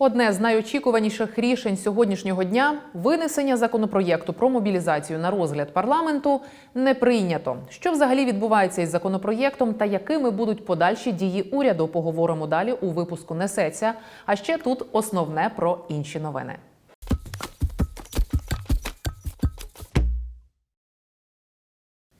Одне з найочікуваніших рішень сьогоднішнього дня винесення законопроєкту про мобілізацію на розгляд парламенту не прийнято. Що взагалі відбувається із законопроєктом та якими будуть подальші дії уряду? Поговоримо далі у випуску несеться. А ще тут основне про інші новини.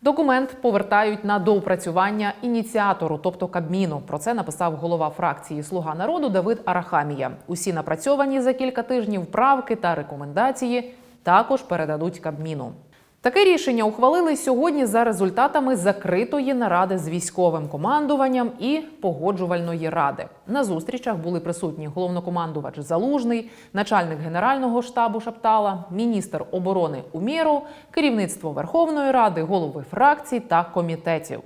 Документ повертають на доопрацювання ініціатору, тобто Кабміну. Про це написав голова фракції Слуга народу Давид Арахамія. Усі напрацьовані за кілька тижнів правки та рекомендації також передадуть Кабміну. Таке рішення ухвалили сьогодні за результатами закритої наради з військовим командуванням і погоджувальної ради. На зустрічах були присутні головнокомандувач Залужний, начальник генерального штабу Шаптала, міністр оборони Умєров, керівництво Верховної Ради, голови фракцій та комітетів.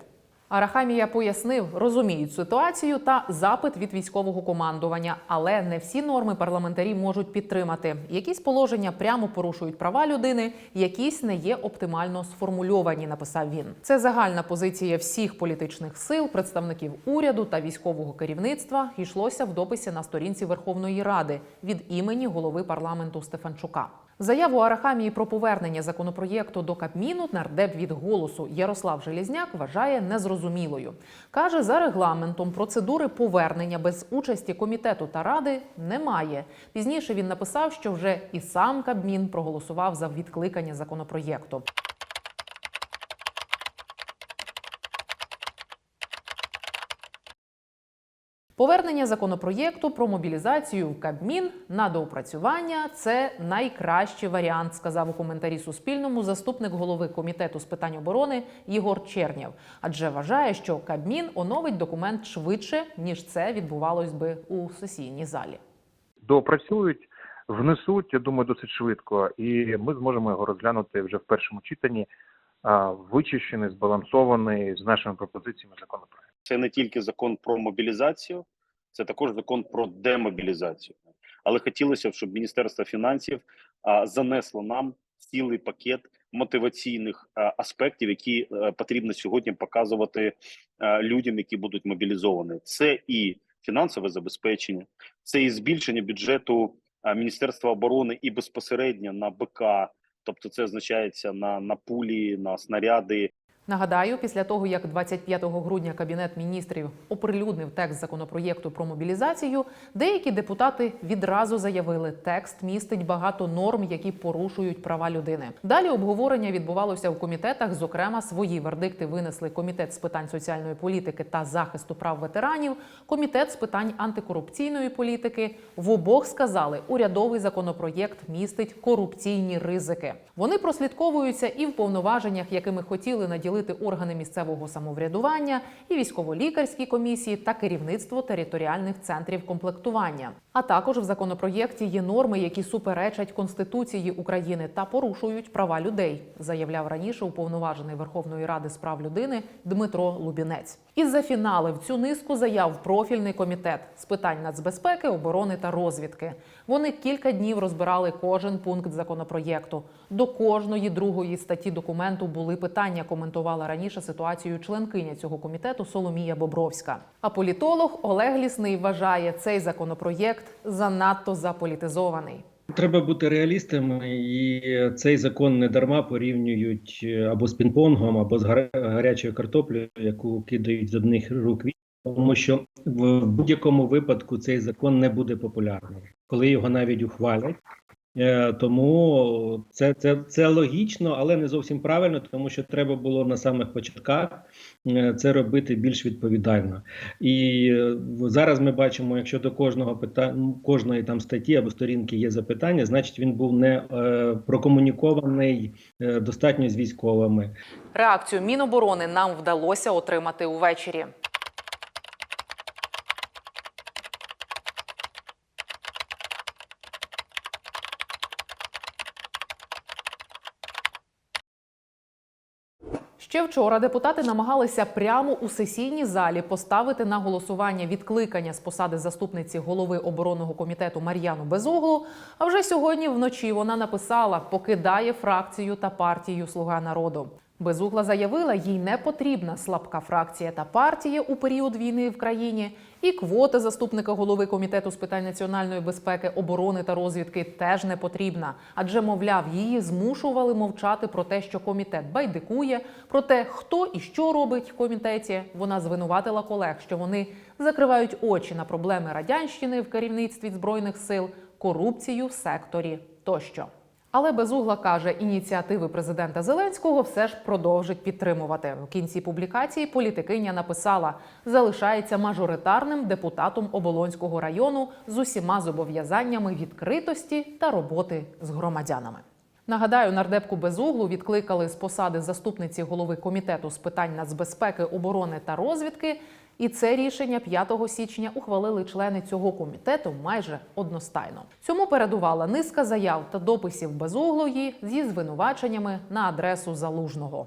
Арахамія пояснив, розуміють ситуацію та запит від військового командування, але не всі норми парламентарі можуть підтримати. Якісь положення прямо порушують права людини, якісь не є оптимально сформульовані. Написав він. Це загальна позиція всіх політичних сил, представників уряду та військового керівництва. Йшлося в дописі на сторінці Верховної Ради від імені голови парламенту Стефанчука. Заяву Арахамії про повернення законопроєкту до Кабміну нардеп від голосу Ярослав Желізняк вважає незрозумілою. Каже, за регламентом процедури повернення без участі комітету та ради немає. Пізніше він написав, що вже і сам Кабмін проголосував за відкликання законопроєкту. Повернення законопроєкту про мобілізацію в Кабмін на доопрацювання це найкращий варіант, сказав у коментарі Суспільному заступник голови комітету з питань оборони Єгор Чернєв. Адже вважає, що Кабмін оновить документ швидше ніж це відбувалось би у сесійній залі. доопрацюють, внесуть, я думаю, досить швидко, і ми зможемо його розглянути вже в першому читанні, вичищений, збалансований з нашими пропозиціями законопроект. Це не тільки закон про мобілізацію, це також закон про демобілізацію. Але хотілося б, щоб Міністерство фінансів а, занесло нам цілий пакет мотиваційних а, аспектів, які а, потрібно сьогодні показувати а, людям, які будуть мобілізовані. Це і фінансове забезпечення, це і збільшення бюджету а, Міністерства оборони і безпосередньо на БК. Тобто, це означається на, на пулі, на снаряди, Нагадаю, після того як 25 грудня кабінет міністрів оприлюднив текст законопроєкту про мобілізацію, деякі депутати відразу заявили, текст містить багато норм, які порушують права людини. Далі обговорення відбувалося в комітетах. Зокрема, свої вердикти винесли комітет з питань соціальної політики та захисту прав ветеранів, комітет з питань антикорупційної політики. В обох сказали, урядовий законопроєкт містить корупційні ризики. Вони прослідковуються і в повноваженнях, якими хотіли наділити органи місцевого самоврядування, і військово-лікарські комісії та керівництво територіальних центрів комплектування. А також в законопроєкті є норми, які суперечать Конституції України та порушують права людей, заявляв раніше уповноважений Верховної Ради з прав людини Дмитро Лубінець. І зафіналив цю низку заяв профільний комітет з питань нацбезпеки, оборони та розвідки. Вони кілька днів розбирали кожен пункт законопроєкту. До кожної другої статті документу були питання. Коментувала раніше ситуацію членкиня цього комітету Соломія Бобровська. А політолог Олег Лісний вважає цей законопроєкт занадто заполітизований. Треба бути реалістами, і цей закон не дарма порівнюють е, або з пінг-понгом, або з гаря- гарячою картоплею, яку кидають з одних рук тому що в будь-якому випадку цей закон не буде популярний, коли його навіть ухвалять. Е, Тому це, це, це логічно, але не зовсім правильно, тому що треба було на самих початках е, це робити більш відповідально. І е, зараз ми бачимо, якщо до кожного питання кожної там статті або сторінки є запитання, значить він був не е, прокомунікований е, достатньо з військовими. Реакцію Міноборони нам вдалося отримати увечері. Ще вчора депутати намагалися прямо у сесійній залі поставити на голосування відкликання з посади заступниці голови оборонного комітету Мар'яну Безоглу. А вже сьогодні вночі вона написала, покидає фракцію та партію Слуга народу. Безугла заявила, їй не потрібна слабка фракція та партія у період війни в країні, і квота заступника голови комітету з питань національної безпеки, оборони та розвідки теж не потрібна. Адже, мовляв, її змушували мовчати про те, що комітет байдикує, про те, хто і що робить в комітеті. Вона звинуватила колег, що вони закривають очі на проблеми радянщини в керівництві збройних сил, корупцію в секторі тощо. Але Безугла каже, ініціативи президента Зеленського все ж продовжить підтримувати. В кінці публікації політикиня написала: залишається мажоритарним депутатом Оболонського району з усіма зобов'язаннями відкритості та роботи з громадянами. Нагадаю, нардепку Безуглу відкликали з посади заступниці голови комітету з питань нацбезпеки, оборони та розвідки. І це рішення 5 січня ухвалили члени цього комітету майже одностайно. Цьому передувала низка заяв та дописів Безуглої зі звинуваченнями на адресу залужного.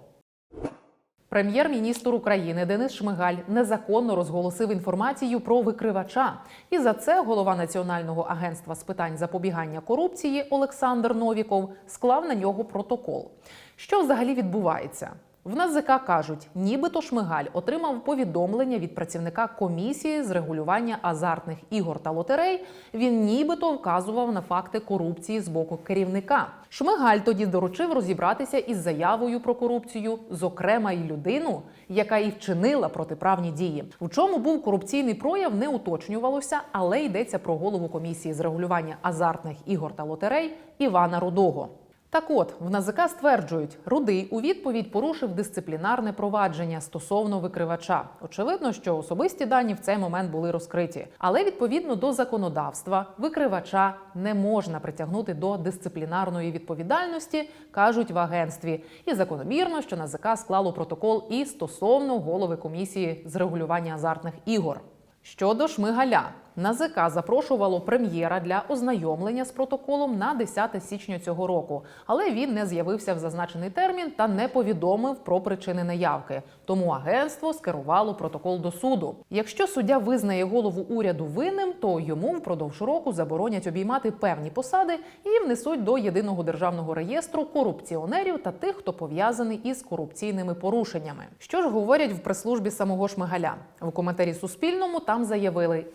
Прем'єр-міністр України Денис Шмигаль незаконно розголосив інформацію про викривача, і за це голова Національного агентства з питань запобігання корупції Олександр Новіков склав на нього протокол. Що взагалі відбувається? В НАЗК кажуть, нібито Шмигаль отримав повідомлення від працівника комісії з регулювання азартних ігор та лотерей. Він нібито вказував на факти корупції з боку керівника. Шмигаль тоді доручив розібратися із заявою про корупцію, зокрема й людину, яка і вчинила протиправні дії. В чому був корупційний прояв, не уточнювалося, але йдеться про голову комісії з регулювання азартних ігор та лотерей Івана Рудого. Так от в НАЗК стверджують, рудий у відповідь порушив дисциплінарне провадження стосовно викривача. Очевидно, що особисті дані в цей момент були розкриті, але відповідно до законодавства викривача не можна притягнути до дисциплінарної відповідальності, кажуть в агентстві. І закономірно, що НАЗК склало протокол і стосовно голови комісії з регулювання азартних ігор. Щодо Шмигаля, НАЗК запрошувало прем'єра для ознайомлення з протоколом на 10 січня цього року, але він не з'явився в зазначений термін та не повідомив про причини неявки. Тому агентство скерувало протокол до суду. Якщо суддя визнає голову уряду винним, то йому впродовж року заборонять обіймати певні посади і внесуть до єдиного державного реєстру корупціонерів та тих, хто пов'язаний із корупційними порушеннями. Що ж говорять в прес-службі самого Шмигаля? В коментарі Суспільному там заявили,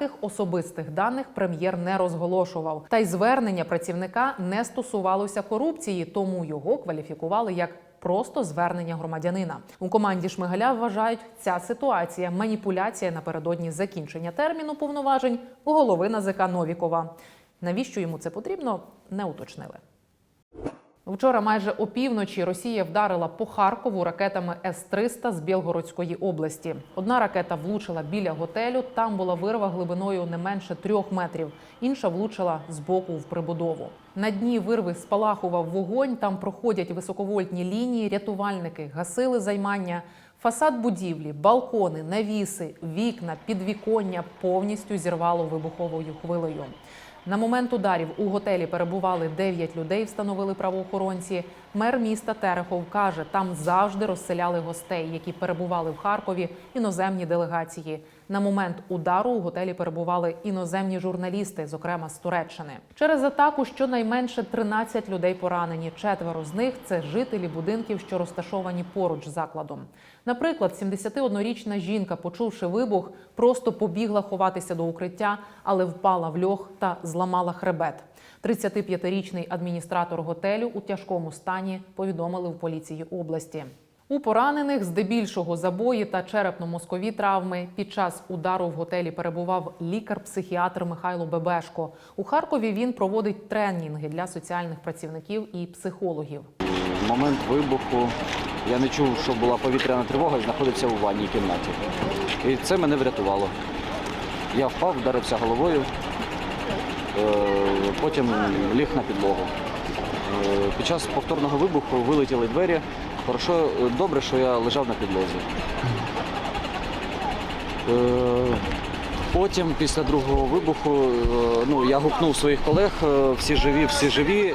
ніяких особистих даних прем'єр не розголошував. Та й звернення працівника не стосувалося корупції, тому його кваліфікували як. Просто звернення громадянина у команді Шмигаля вважають, ця ситуація маніпуляція напередодні закінчення терміну повноважень голови НАЗК Новікова. Навіщо йому це потрібно, не уточнили. Вчора майже опівночі Росія вдарила по Харкову ракетами С-300 з Білгородської області. Одна ракета влучила біля готелю. Там була вирва глибиною не менше трьох метрів. Інша влучила з боку в прибудову. На дні вирви спалахував вогонь. Там проходять високовольтні лінії. Рятувальники гасили займання. Фасад будівлі, балкони, навіси, вікна, підвіконня повністю зірвало вибуховою хвилею. На момент ударів у готелі перебували 9 людей, встановили правоохоронці. Мер міста Терехов каже, там завжди розселяли гостей, які перебували в Харкові, іноземні делегації. На момент удару у готелі перебували іноземні журналісти, зокрема з Туреччини. Через атаку щонайменше 13 людей поранені. Четверо з них це жителі будинків, що розташовані поруч з закладом. Наприклад, 71-річна жінка, почувши вибух, просто побігла ховатися до укриття, але впала в льох та зламала хребет. 35-річний адміністратор готелю у тяжкому стані повідомили в поліції області. У поранених здебільшого забої та черепно-мозкові травми. Під час удару в готелі перебував лікар-психіатр Михайло Бебешко. У Харкові він проводить тренінги для соціальних працівників і психологів. Момент вибуху я не чув, що була повітряна тривога і знаходився у ванній кімнаті. І це мене врятувало. Я впав, вдарився головою, е, потім ліг на підлогу. Е, Під час повторного вибуху вилетіли двері. Хорошо, добре, що я лежав на підлозі. Е, Потім, після другого вибуху, е, ну, я гукнув своїх колег, е, всі живі, всі живі.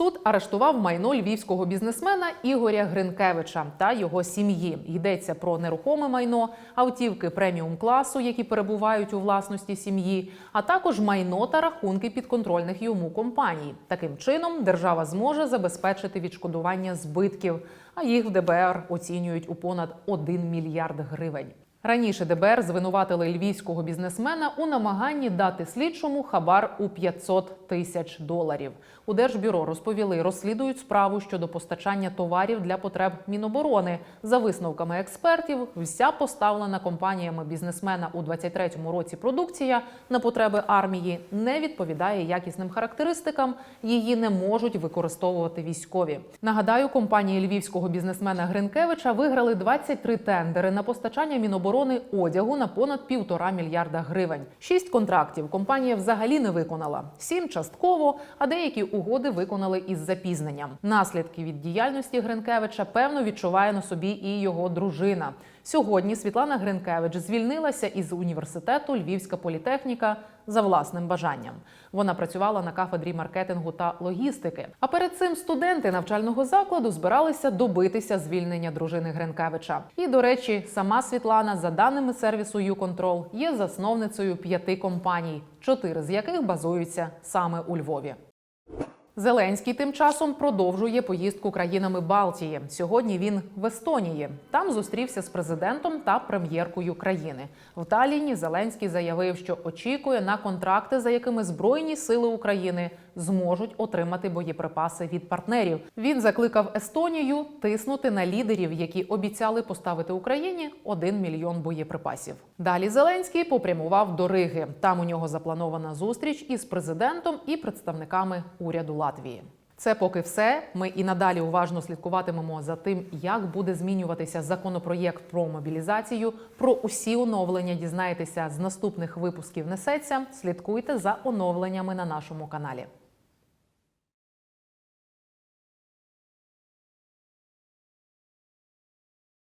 Суд арештував майно львівського бізнесмена Ігоря Гринкевича та його сім'ї. Йдеться про нерухоме майно, автівки преміум класу, які перебувають у власності сім'ї, а також майно та рахунки підконтрольних йому компаній. Таким чином, держава зможе забезпечити відшкодування збитків, а їх в ДБР оцінюють у понад 1 мільярд гривень. Раніше ДБР звинуватили львівського бізнесмена у намаганні дати слідчому хабар у 500 тисяч доларів. У Держбюро розповіли, розслідують справу щодо постачання товарів для потреб Міноборони. За висновками експертів, вся поставлена компаніями бізнесмена у 23-му році продукція на потреби армії не відповідає якісним характеристикам. Її не можуть використовувати військові. Нагадаю, компанії львівського бізнесмена Гринкевича виграли 23 тендери на постачання Міноборони одягу на понад півтора мільярда гривень. Шість контрактів компанія взагалі не виконала, сім частково, а деякі угоди виконали із запізненням. Наслідки від діяльності Гринкевича певно відчуває на собі і його дружина. Сьогодні Світлана Гринкевич звільнилася із університету Львівська політехніка за власним бажанням. Вона працювала на кафедрі маркетингу та логістики. А перед цим студенти навчального закладу збиралися добитися звільнення дружини Гринкевича. І, до речі, сама Світлана, за даними сервісу «Юконтрол», є засновницею п'яти компаній, чотири з яких базуються саме у Львові. Зеленський тим часом продовжує поїздку країнами Балтії. Сьогодні він в Естонії. Там зустрівся з президентом та прем'єркою країни. В Таліні Зеленський заявив, що очікує на контракти, за якими Збройні сили України зможуть отримати боєприпаси від партнерів. Він закликав Естонію тиснути на лідерів, які обіцяли поставити Україні 1 мільйон боєприпасів. Далі Зеленський попрямував до Риги. Там у нього запланована зустріч із президентом і представниками уряду Латвії. Це поки все. Ми і надалі уважно слідкуватимемо за тим, як буде змінюватися законопроєкт про мобілізацію. Про усі оновлення дізнаєтеся з наступних випусків. Несеться. Слідкуйте за оновленнями на нашому каналі.